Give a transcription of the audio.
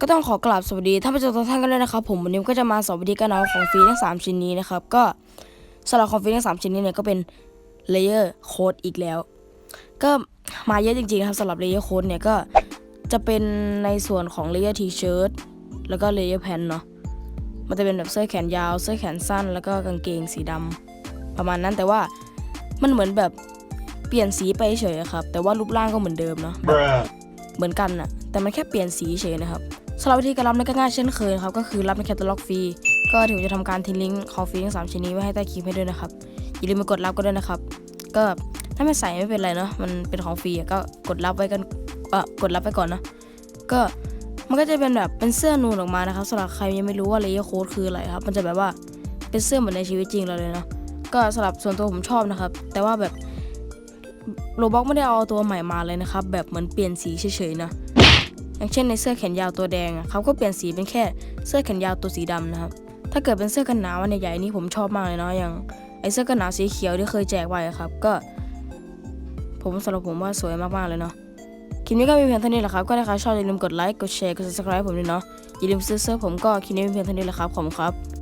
ก็ต้องขอกราบสวัสดีท่านผู้ชมทุกท่านกันเลยนะครับผมวันนี้ก็จะมาสวัสดีกันเอาของฟรีทั้ง3ชิ้นนี้นะครับก็สำหรับของฟรีทั้ง3ชิ้นนี้เนี่ยก็เป็นเลเยอร์โค้ดอีกแล้ว ก็มาเยอะจริงๆครับสำหรับเลเยอร์โค้ดเนี่ยก็จะเป็นในส่วนของเลเยอร์ทีเชิ้ตแล้วก็เลเยอร์แพนเนาะมันจะเป็นแบบเสื้อแขนยาว เสื้อแขนสั้น แล้วก็กางเกงสีดำประมาณนั้นแต่ว่ามันเหมือนแบบเปลี่ยนสีไปเฉยๆอะครับ แต่ว่ารูปร่างก็เหมือนเดิมเนาะเหมือนกันน่ะแต่มันแค่เปลี่ยนสีเฉยนะครับ สำหรับวิธีการรับนั้นก็ง่ายเช่นเคยนะครับก็คือรับในแคตตาล็อกฟรีก็ถึงจะทำการทิ้งลิงก์ของฟรีทั้งสามชิ้นนี้ไว้ให้ใต้คลิปให้ด้วยนะครับอย่าลืมมากดรับก็ด้วยนะครับ ก็ถ้าไม่ใส่ไม่เป็นไรเนาะมันเป็นของฟรีก็กดรับไว้กันเออกดรับไว้ก่อนนะ ก็มันก็จะเป็นแบบเป็นเสื้อนูนออกมานะครับสำหรับใครยังไม่รู้ว่าเลเยอร์โค้ดคืออะไรครับ มันจะแบบว่าเป็นเสื้อเหมือนในชีวิตจริงเราเลยเนาะก็สำหรับส่วนตัวผมชอบนะครับ แต่ว่าแบบโรบ็อกไม่ได้เอาตัวใหม่มาเลยนะครับ แบบเหมือนเปลี่ยนสีเฉยๆนะ อย่างเช่นในเสื้อแขนยาวตัวแดงอะเขาก็เปลี่ยนสีเป็นแค่เสื้อแขนยาวตัวสีดำนะครับ ถ้าเกิดเป็นเสื้อกันหนาวอันใหญ่ๆนี่ผมชอบมากเลยเนาะอย่างไอเสื้อกันหนาวสีเขียวที่เคยแจกไว้ครับ ก็ ผมสำหรับผมว่าสวยมากๆเลยเนาะคลิปนี้ก็มีเพียงเท่านี้แหละครับ ก็ถ้าใครชอบอย่าลืมกดไลค์ กดแชร์ กด subscribe ผมด้วยเนาะ อย่าลืมซื้อเสื้อผมก็คลิปนี้มีเพียงเท่านี้แหละครับ ขอบคุณครับ